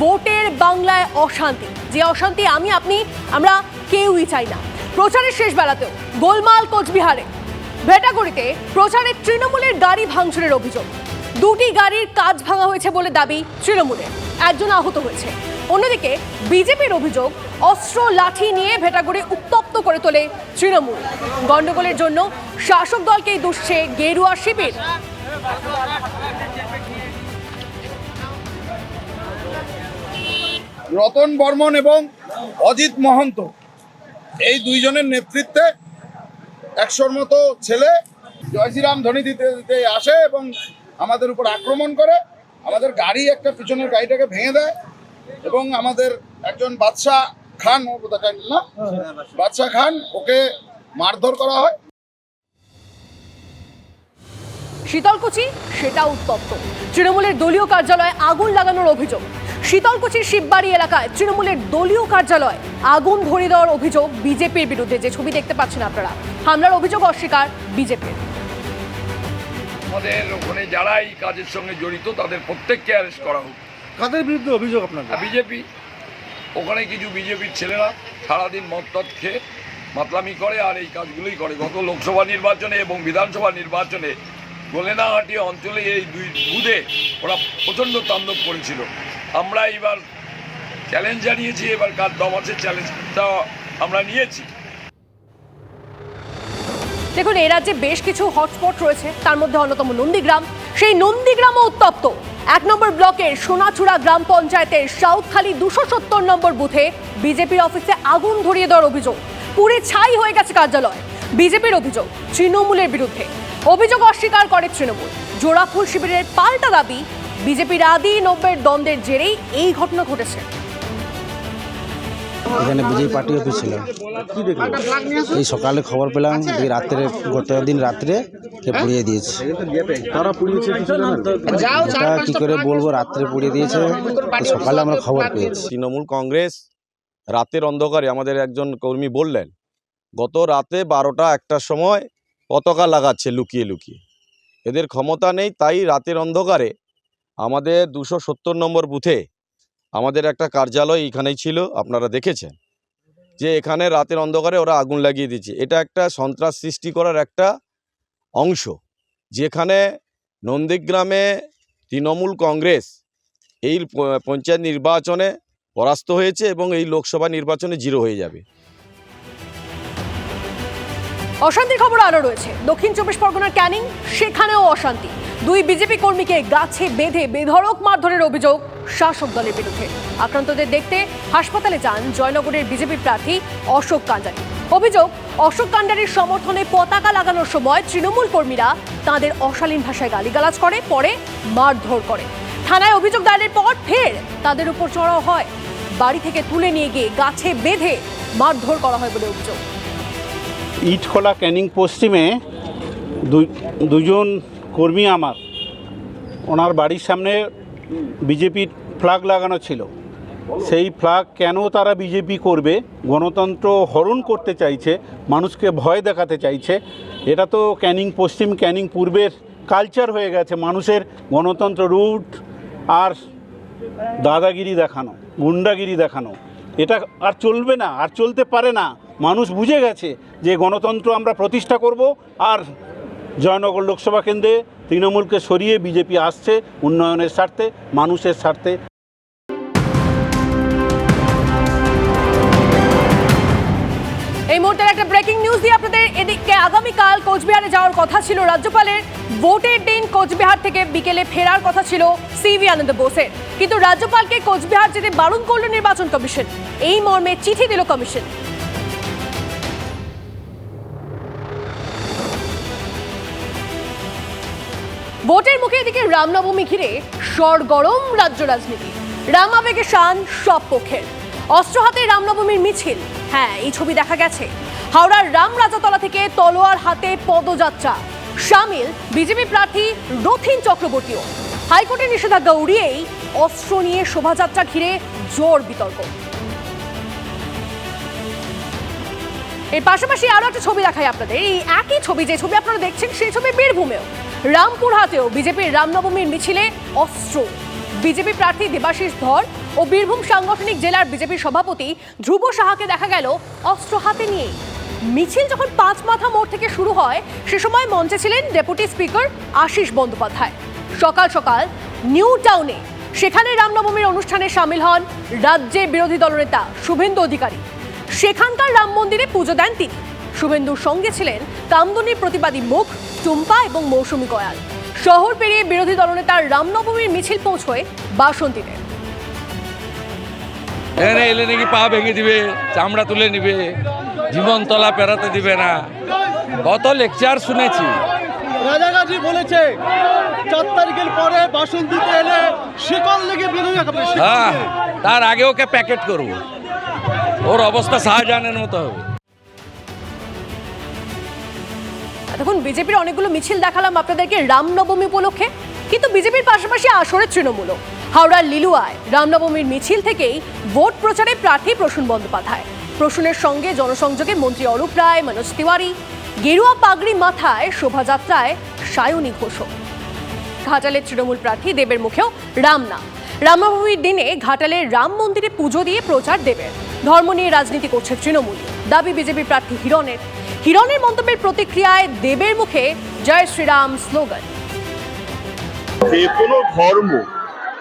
ভোটের বাংলায় অশান্তি। যে অশান্তি আমি, আপনি, আমরা কেউই চাই না। প্রচারের শেষ বেলাতেও গোলমাল কোচবিহারে। ভেটাগুড়িতে প্রচারে তৃণমূলের গাড়ি ভাঙচুরের অভিযোগ। দুটি গাড়ির কাজ ভাঙা হয়েছে বলে দাবি তৃণমূলের। একজন আহত হয়েছে। অন্যদিকে বিজেপির অভিযোগ, অস্ত্র লাঠি নিয়ে ভেটাগুড়ি উত্তপ্ত করে তোলে তৃণমূল। গণ্ডগোলের জন্য শাসক দলকেই দুষছে গেরুয়া শিবির। রতন বর্মন এবং অজিত মহন্ত। এই দুইজনের নেতৃত্বে একশোর মতো ছেলে জয় শ্রীরাম ধ্বনি দিতে দিতে আসে এবং আমাদের উপর আক্রমণ করে। আমাদের গাড়ি একটা পিছনের গাড়িটাকে ভেঙে দেয় এবং আমাদের একজন বাদশাহ খান, ও না, বাদশাহ খান, ওকে মারধর করা হয়। শীতলকুচি সেটা উত্তপ্ত। তৃণমূলের দলীয় কার্যালয়ে আগুন লাগানোর অভিযোগ। শীতলকুচির শিববাড়ি এলাকায় তৃণমূলের দলীয় কার্যালয় আগুন ধরিয়ে দেওয়ার অভিযোগ বিজেপির বিরুদ্ধে। যে ছবি দেখতে পাচ্ছেন আপনারা হামলার অভিযোগ অস্বীকার বিজেপির। আমাদের ওখানে যারা এই কাজের সঙ্গে জড়িত তাদের প্রত্যেককে অ্যারেস্ট করা হোক। কাদের বিরুদ্ধে অভিযোগ আপনার বিজেপি ওখানে কিছু বিজেপির ছেলেরা সারাদিন মদ টদ খেয়ে মাতলামি করে আর এই কাজগুলোই করে। গত লোকসভা নির্বাচনে এবং বিধানসভা নির্বাচনে গোলেনাহাটি অঞ্চলে এই দুই বুধে ওরা প্রচণ্ড তাণ্ডব করেছিল। আমরা এবার চ্যালেঞ্জ জানিয়েছি, এবার কার দম আছে চ্যালেঞ্জটা আমরা নিয়েছি। দেখুন এই রাজ্যে বেশ কিছু হটস্পট রয়েছে, তার মধ্যে অন্যতম নন্দীগ্রাম। সেই নন্দীগ্রামও উত্তপ্ত। এক নম্বর ব্লকের সোনাচূড়া গ্রাম পঞ্চায়েতের সাউথখালি দুশো সত্তর নম্বর বুথে বিজেপির অফিসে আগুন ধরিয়ে দেওয়ার অভিযোগ। পুরে ছাই হয়ে গেছে কার্যালয়। বিজেপির অভিযোগ, তৃণমূলের বিরুদ্ধে। অভিযোগ অস্বীকার করে তৃণমূল। জোড়াফুল শিবিরের পাল্টা দাবি বিজেপির আদি নব্বের দ্বন্দ্বের জেরেই এই ঘটনা ঘটেছে। এখানে বিজেপি পার্টি অফিস ছিল। এই সকালে খবর পেলাম যে রাত্রে গত দিন রাত্রে কে পুড়িয়ে দিয়েছে। এটা কি করে বলব রাত্রে পুড়িয়ে দিয়েছে সকালে আমরা খবর পেয়েছি। তৃণমূল কংগ্রেস রাতের অন্ধকারে আমাদের একজন কর্মী বললেন গত রাতে বারোটা একটার সময় পতাকা লাগাচ্ছে লুকিয়ে লুকিয়ে। এদের ক্ষমতা নেই তাই রাতের অন্ধকারে আমাদের দুশো সত্তর নম্বর বুথে আমাদের একটা কার্যালয় এখানেই ছিল, আপনারা দেখেছেন। যে এখানে রাতের অন্ধকারে ওরা আগুন লাগিয়ে দিচ্ছে এটা একটা সন্ত্রাস সৃষ্টি করার একটা অংশ। যেখানে নন্দীগ্রামে তৃণমূল কংগ্রেস এই পঞ্চায়েত নির্বাচনে পরাস্ত হয়েছে এবং এই লোকসভা নির্বাচনে জিরো হয়ে যাবে। অশান্তির খবর আরও রয়েছে। দক্ষিণ চব্বিশ পরগনার ক্যানিং, সেখানেও অশান্তি। দুই বিজেপি কর্মীকে গাছে বেঁধে বেধড়ক মারধরের অভিযোগ শাসক দলের বিরুদ্ধে। আক্রান্তদের দেখতে হাসপাতালে যান জয়নগরের বিজেপি প্রার্থী অশোক কান্ডারি। অভিযোগ, অশোক কান্ডারির সমর্থনে পতাকা লাগানোর সময় তৃণমূল কর্মীরা তাদের অশালীন ভাষায় গালিগালাজ করে, পরে মারধর করে। থানায় অভিযোগ দায়েরের পর ফের তাদের উপর চড়াও হয়। বাড়ি থেকে তুলে নিয়ে গিয়ে গাছে বেঁধে মারধর করা হয় বলে অভিযোগ। ইটখোলা ক্যানিং পশ্চিমে দুজন কর্মী আমার। ওনার বাড়ির সামনে বিজেপির ফ্ল্যাগ লাগানো ছিল। সেই ফ্ল্যাগ কেন তারা বিজেপি করবে? গণতন্ত্র হরণ করতে চাইছে, মানুষকে ভয় দেখাতে চাইছে। এটা তো ক্যানিং, পশ্চিম ক্যানিং পূর্বের কালচার হয়ে গেছে, মানুষের গণতন্ত্র রুট আর দাদাগিরি দেখানো, গুন্ডাগিরি দেখানো। এটা আর চলবে না, আর চলতে পারে না। মানুষ বুঝে গেছে যে গণতন্ত্র আমরা প্রতিষ্ঠা করব আর জয়নগর লোকসভা কেন্দ্রে তৃণমূলকে সরিয়ে বিজেপি আসছে উন্নয়নের স্বার্থে, মানুষের স্বার্থে। এই মুহূর্তের একটা ব্রেকিং নিউজ দিয়ে আপনাদের এদিকে আগামীকাল কোচবিহারে যাওয়ার কথা ছিল। রাজ্যপালের ভোটের দিন কোচবিহার থেকে বিকেলে ফেরার কথা ছিল সিভি আনন্দ বোসের। কিন্তু রাজ্যপালকে কোচবিহার যেতে বারণ করল নির্বাচন কমিশন। এই মর্মে চিঠি দিল কমিশন। ভোটের মুখে এদিকে রামনবমী ঘিরে সরগরম রাজ্য রাজনীতি। রাম আবেগে শান সব পক্ষের। অস্ত্র হাতে রামনবমীর মিছিল। হ্যাঁ এই ছবি দেখা গেছে। হাওড়ার রাম রাজাতলা থেকে তলোয়ার হাতে পদযাত্রা। সামিল বিজেপি প্রার্থী রথিন চক্রবর্তীও। হাইকোর্টের নিষেধাজ্ঞা উড়িয়েই অস্ত্র নিয়ে শোভাযাত্রা ঘিরে জোর বিতর্ক। এর পাশাপাশি আরও একটা ছবি দেখাই আপনাদের। এই একই ছবি, যে ছবি আপনারা দেখছেন, সেই ছবি বীরভূমেও। রামপুরহাটেও বিজেপির রামনবমীর মিছিলে অস্ত্র। বিজেপি প্রার্থী দেবাশিস ধর ও বীরভূম সাংগঠনিক জেলার বিজেপি সভাপতি ধ্রুব সাহাকে দেখা গেল অস্ত্র হাতে নিয়ে। মিছিল যখন পাঁচ মাথা মোড় থেকে শুরু হয়, সে সময় মঞ্চে ছিলেন ডেপুটি স্পিকার আশিস বন্দ্যোপাধ্যায়। সকাল সকাল নিউ টাউনে সেখানে রামনবমীর অনুষ্ঠানে সামিল হন রাজ্যের বিরোধী দলনেতা শুভেন্দু অধিকারী। সেখানকার রাম মন্দিরে পুজো দেন তিনি। শুভেন্দুর সঙ্গে ছিলেন কামদুনির প্রতিবাদী মুখ টুম্পা এবং মৌসুমী কয়াল। শহর পেরিয়ে বিরোধী দলনেতার রামনবমীর মিছিল পৌঁছয় বাসন্তীতে। এখানে এলে নাকি পা ভেঙে দিবে চামড়া তুলে নিবে জীবন তলা পেরাতে দিবে না। কত লেকচার শুনেছি। রাজাগাজি বলেছে চার তারিখের পরে বাসন্তীতে এলে শিকল লেগে বেরোয় হ্যাঁ তার আগে ওকে প্যাকেট করব। ওর অবস্থা শাহজাহানের মতো হবে। দেখুন, বিজেপির অনেকগুলো মিছিল দেখালাম আপনাদেরকে রামনবমী উপলক্ষে, কিন্তু বিজেপির পাশাপাশি আসরের তৃণমূলও। হাওড়ার লিলুয়ায় রামনবমীর মিছিল থেকেই ভোট প্রচারে প্রার্থী প্রসূন বন্দ্যোপাধ্যায়। প্রসূনের সঙ্গে জনসংযোগে মন্ত্রী অরূপ রায়, মনোজ তিওয়ারি, গেরুয়া পাগড়ি মাথায় শোভাযাত্রায় সায়নী ঘোষক। ঘাটালের তৃণমূল প্রার্থী দেবের মুখেও রাম নাম। রামনবমীর দিনে ঘাটালের রাম মন্দিরে পুজো দিয়ে প্রচার দেবের। ধর্ম নিয়ে রাজনীতি করছে তৃণমূল। দাবি বিজেপি প্রার্থী হিরণের। হিরণের মন্তব্যের প্রতিক্রিয়ায় দেবের মুখে জয় শ্রীরাম স্লোগান। যে কোনো ধর্ম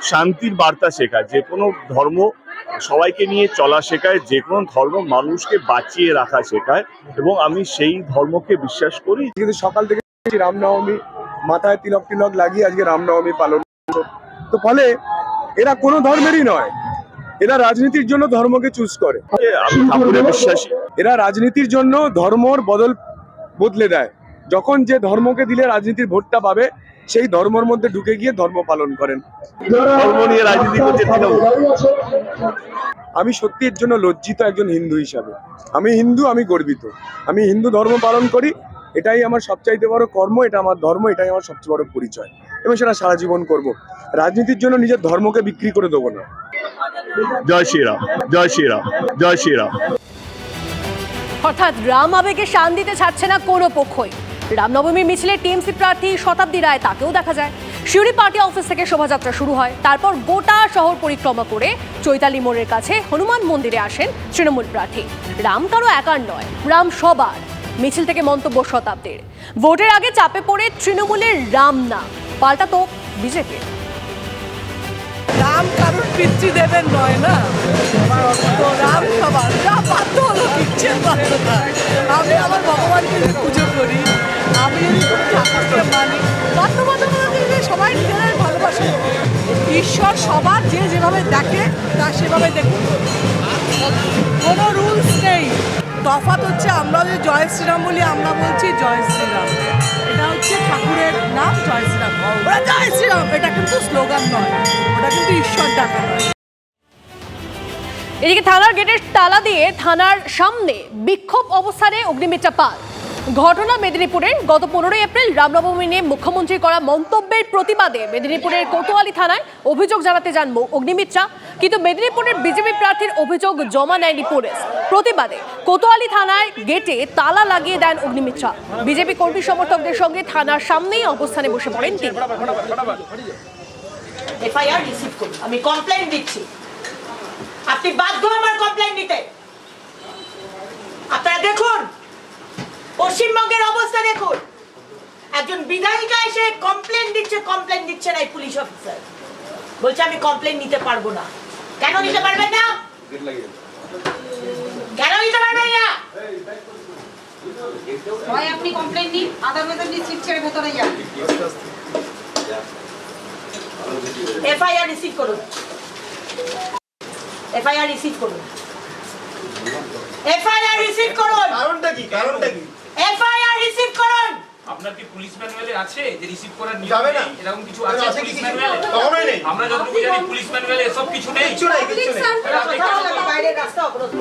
শান্তির বার্তা শেখায় যে কোনো ধর্ম সবাইকে নিয়ে চলা শেখায় যে কোনো ধর্ম মানুষকে বাঁচিয়ে রাখা শেখায় এবং আমি সেই ধর্মকে বিশ্বাস করি। কিন্তু সকাল থেকে রামনবমী মাথায় তিলক তিলক লাগিয়ে আজকে রামনবমী পালন করল। তো ফলে এরা কোনো ধর্মেরই নয়। এরা রাজনীতির জন্য ধর্মকে চুজ করে। আমি ঠাকুরে বিশ্বাসী। এরা রাজনীতির জন্য ধর্মর বদল বদলে দেয়। যখন যে ধর্মকে দিলে রাজনীতির ভোটটা পাবে সেই ধর্মর মধ্যে ঢুকে গিয়ে ধর্ম পালন করেন। ধর্ম নিয়ে রাজনীতি করছে আমি সত্যি এর জন্য লজ্জিত একজন হিন্দু হিসাবে। আমি হিন্দু আমি গর্বিত। আমি হিন্দু ধর্ম পালন করি এটাই আমার সবচাইতে বড় কর্ম এটা আমার ধর্ম এটাই আমার সবচেয়ে বড় পরিচয়। এবং সেটা সারা জীবন করব। রাজনীতির জন্য নিজের ধর্মকে বিক্রি করে দেবো না। জয় শ্রীরাম জয় শ্রীরাম জয় শ্রীরাম। অর্থাৎ রাম আবেগে শান দিতে ছাড়ছে না কোনো পক্ষই। মিছিলে টিএমসি প্রার্থী শতাব্দী রায় তাকেও দেখা যায়। শিউরি পার্টি অফিস থেকে শোভাযাত্রা শুরু হয়। তারপর গোটা শহর পরিক্রমা করে চৈতালি মোড়ের কাছে হনুমান মন্দিরে আসেন তৃণমূল প্রার্থী। রাম কারও একার নয়, রাম সবার। মিছিল থেকে মন্তব্য শতাব্দীর। ভোটের আগে চাপে পড়ে তৃণমূলের রাম না পাল্টা তো বিজেপির। রাম কারোর পিতৃ দেবের নয় না? রাম সবার। যা বাধ্য হলো কিচ্ছেন বাধ্য না আমি আমার ভগবানকে পুজো করি, আমি ঠাকুরকে মানি বাধ্যবাধকতা সবাই নিজেরাই ভালোবাসে। ঈশ্বর সবার যে যেভাবে দেখে তা সেভাবে দেখুন কোনো রুলস নেই। তফাৎ হচ্ছে আমরা যে জয় শ্রীরাম বলি, আমরা বলছি জয় শ্রীরাম। হচ্ছে ঠাকুরের নাম জয় শ্রীরাম। ওরা জয় শ্রীরাম, এটা কিন্তু স্লোগান নয়, ওটা কিন্তু ঈশ্বর ডাকা নয়। এদিকে থানার গেটের তালা দিয়ে থানার সামনে বিক্ষোভ অবস্থানে অগ্নিমিত্রা পাল। ঘটনা মেদিনীপুরের। গত পনেরোই এপ্রিল রামনবমী নিয়ে মুখ্যমন্ত্রী করা মন্তব্যের প্রতিবাদে মেদিনীপুরের কোতোয়ালি থানায় অভিযোগ জানাতে যান অগ্নিমিত্রা। কিন্তু মেদিনীপুরের বিজেপি প্রার্থীর অভিযোগ জমা নেয়নি পুলিশ। প্রতিবাদে কোতোয়ালি থানায় গেটে তালা লাগিয়ে দেন অগ্নিমিত্রা। বিজেপি কর্মী সমর্থকদের সঙ্গে থানার সামনেই অবস্থানে বসে পড়েন তিনি। আমি কমপ্লেন দিচ্ছি। আপনি বাধ্য আমার কমপ্লেন আপনারা দেখুন পশ্চিমবঙ্গের অবস্থা দেখুন। একজন বিধায়িকা এসে কমপ্লেন দিচ্ছে কমপ্লেন দিচ্ছে না এই পুলিশ অফিসার বলছে আমি কমপ্লেন নিতে পারব না। কেন নিতে পারবেন না? কেন নিতে পারবেন না? হয় আপনি কমপ্লেন ছেড়ে ভেতরে যান। এফআইআর রিসিভ করুন। এফআইআর রিসিভ করুন। এফআইআর রিসিভ করুন। কারণটা কি? কারণটা কি? এফআইআর রিসিভ করুন। আপনার কি পুলিশ ম্যানুয়ালে আছে যে রিসিভ করার নিয়ম যাবে না। এরকম কিছু আছে আছে কি পুলিশ? ম্যানুয়ালে? কখনোই নেই। আমরা যতটুকু জানি পুলিশ ম্যানুয়ালে এসব কিছু নেই। কিছু নেই কিছু নেই। বাইরে রাস্তা অবরোধ